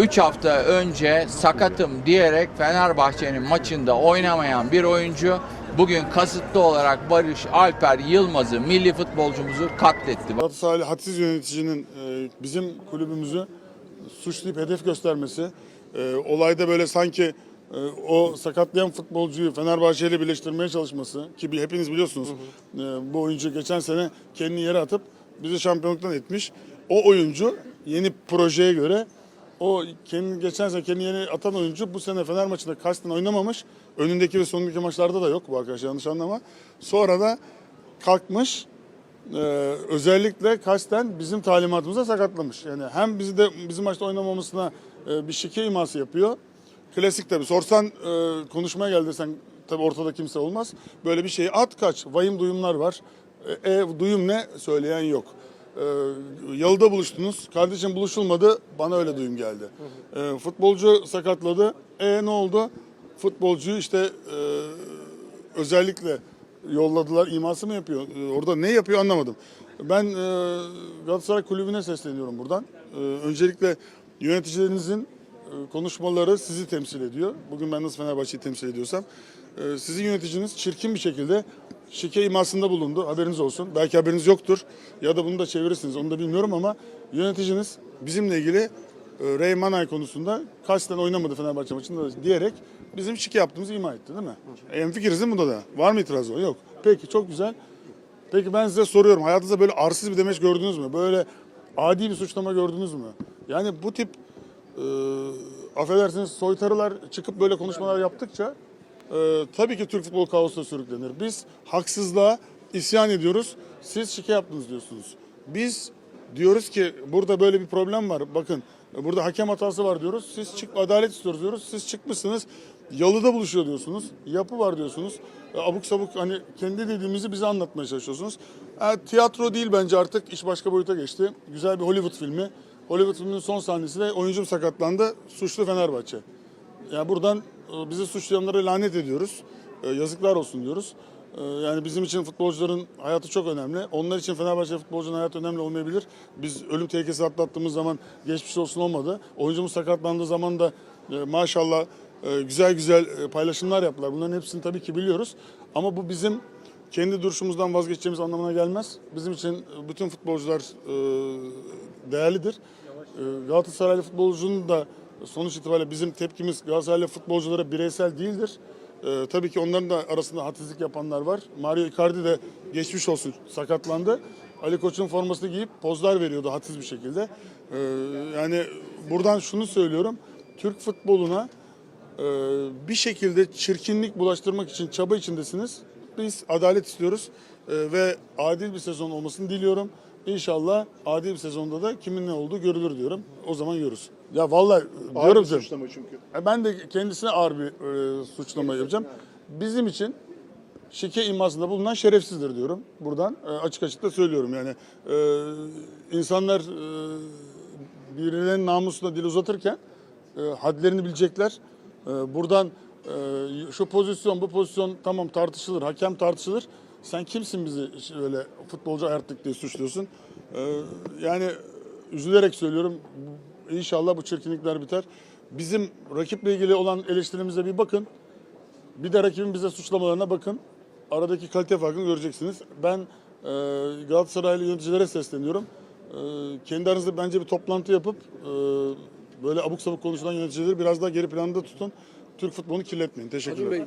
3 hafta önce sakatım diyerek Fenerbahçe'nin maçında oynamayan bir oyuncu bugün kasıtlı olarak Barış Alper Yılmaz'ı milli futbolcumuzu katletti. Galatasaraylı hadsiz yöneticinin e, bizim kulübümüzü suçlayıp hedef göstermesi, e, olayda böyle sanki e, o sakatlayan futbolcuyu Fenerbahçe ile birleştirmeye çalışması ki hepiniz biliyorsunuz bu oyuncu geçen sene kendini yere atıp bizi şampiyonluktan etmiş. O oyuncu yeni projeye göre o kendi geçen sene kendini yere atan oyuncu bu sene Fener maçında kasten oynamamış. Önündeki ve sonundaki maçlarda da yok bu arkadaş yanlış anlama. Sonra da kalkmış ee, özellikle kasten bizim talimatımıza sakatlamış. Yani hem bizi de bizim maçta oynamamasına e, bir şike iması yapıyor. Klasik tabii. Sorsan e, konuşmaya gel desen tabii ortada kimse olmaz. Böyle bir şeyi at kaç. Vahim duyumlar var. E, e, duyum ne? Söyleyen yok. E, yalıda buluştunuz. Kardeşim buluşulmadı. Bana öyle duyum geldi. E, futbolcu sakatladı. E ne oldu? Futbolcuyu işte e, özellikle yolladılar iması mı yapıyor? Ee, Orada ne yapıyor anlamadım. Ben e, Galatasaray Kulübü'ne sesleniyorum buradan. E, öncelikle yöneticilerinizin e, konuşmaları sizi temsil ediyor. Bugün ben nasıl Fenerbahçe'yi temsil ediyorsam. e, sizin yöneticiniz çirkin bir şekilde şike imasında bulundu. Haberiniz olsun. Belki haberiniz yoktur ya da bunu da çevirirsiniz. Onu da bilmiyorum ama yöneticiniz bizimle ilgili e, Ray Manay konusunda kasten oynamadı Fenerbahçe maçında da diyerek bizim şike yaptığımızı ima etti değil mi? En fikiriz değil mi da? Var mı itirazı? Yok. Peki çok güzel. Peki ben size soruyorum. Hayatınızda böyle arsız bir demeç gördünüz mü? Böyle adi bir suçlama gördünüz mü? Yani bu tip e, affedersiniz soytarılar çıkıp böyle konuşmalar yaptıkça e, tabii ki Türk futbol kaosuna sürüklenir. Biz haksızlığa isyan ediyoruz. Siz şike yaptınız diyorsunuz. Biz diyoruz ki burada böyle bir problem var. Bakın burada hakem hatası var diyoruz. Siz çık adalet istiyoruz diyoruz. Siz çıkmışsınız. Yalıda buluşuyor diyorsunuz. Yapı var diyorsunuz. E, Abuk sabuk hani kendi dediğimizi bize anlatmaya çalışıyorsunuz. E, tiyatro değil bence artık iş başka boyuta geçti. Güzel bir Hollywood filmi. Hollywood filminin son sahnesi de oyuncum sakatlandı. Suçlu Fenerbahçe. Yani buradan e, bizi suçlayanlara lanet ediyoruz. E, Yazıklar olsun diyoruz. E, Yani bizim için futbolcuların hayatı çok önemli. Onlar için Fenerbahçe futbolcunun hayatı önemli olmayabilir. Biz ölüm tehlikesi atlattığımız zaman geçmiş olsun olmadı. Oyuncumuz sakatlandığı zaman da maşallah güzel güzel paylaşımlar yaptılar. Bunların hepsini tabii ki biliyoruz. Ama bu bizim kendi duruşumuzdan vazgeçeceğimiz anlamına gelmez. Bizim için bütün futbolcular değerlidir. Galatasaraylı futbolcunun da sonuç itibariyle bizim tepkimiz Galatasaraylı futbolculara bireysel değildir. E, tabii ki onların da arasında hadsizlik yapanlar var. Mario Icardi de geçmiş olsun sakatlandı. Ali Koç'un formasını giyip pozlar veriyordu hadsiz bir şekilde. E, yani buradan şunu söylüyorum. Türk futboluna e, bir şekilde çirkinlik bulaştırmak için çaba içindesiniz. Biz adalet istiyoruz e, ve adil bir sezon olmasını diliyorum. İnşallah adil bir sezonda da kimin ne olduğu görülür diyorum. O zaman görürüz. Ya vallahi Ağır diyorum bir suçlama çünkü. e, ben de kendisine ağır bir e, suçlama yapacağım. Bizim için şike imasında bulunan şerefsizdir diyorum. Buradan e, açık açık da söylüyorum yani. E, insanlar e, birilerinin namusuna dil uzatırken e, hadlerini bilecekler. E, buradan e, şu pozisyon bu pozisyon tamam tartışılır, hakem tartışılır. Sen kimsin bizi öyle futbolcu ayarttık diye suçluyorsun? E, yani üzülerek söylüyorum. İnşallah bu çirkinlikler biter. Bizim rakiple ilgili olan eleştirimize bir bakın. Bir de rakibin bize suçlamalarına bakın. Aradaki kalite farkını göreceksiniz. Ben e, Galatasaraylı yöneticilere sesleniyorum. E, kendi aranızda bence bir toplantı yapıp e, böyle abuk sabuk konuşulan yöneticileri biraz daha geri planda tutun. Türk futbolunu kirletmeyin. Teşekkürler.